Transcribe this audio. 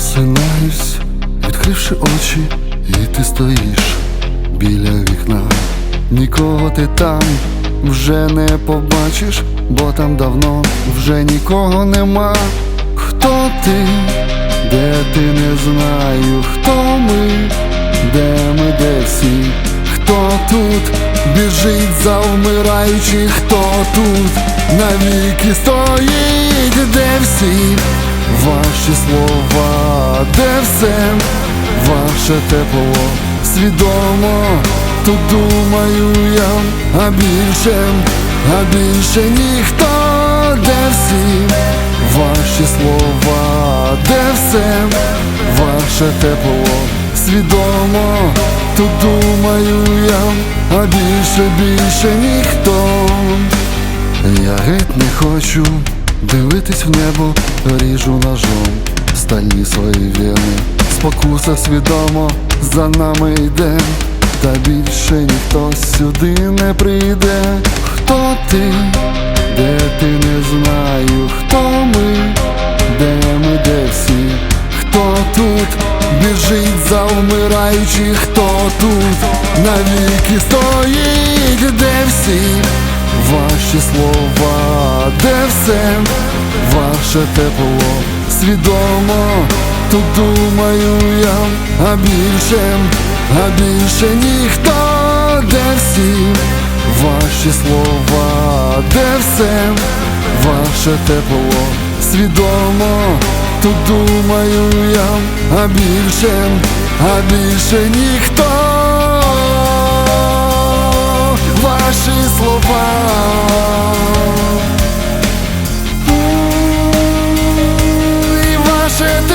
Прокидаюсь, відкривши очі, і ти стоїш біля вікна. Нікого ти там вже не побачиш, бо там давно вже нікого нема. Хто ти, де ти? Не знаю, хто ми, де ми, де всі, хто тут? Біжить за вмираючи, хто тут? Навіки стоїть, де всі? Ваші слова, де все ваше тепло, свідомо тут думаю я, а більше, а більше ніхто, де всі ваші слова, де все ваше тепло, свідомо тут думаю я, а більше, більше ніхто. Я геть не хочу дивитись в небо, ріжу ножом стальні свої вени. Спокуса свідомо за нами йде, та більше ніхто сюди не прийде. Хто ти, де ти? Не знаю, хто ми, де ми, де всі, хто тут? Біжить за вмираючи, хто тут? Навіки стоїть, де всі? Ваші слова, де все? Ваше тепло, свідомо тут думаю я, а більше, а більше ніхто, де всі ваші слова, де все ваше тепло, свідомо тут думаю я, а більше, а більше ніхто. Ваші слова, Richard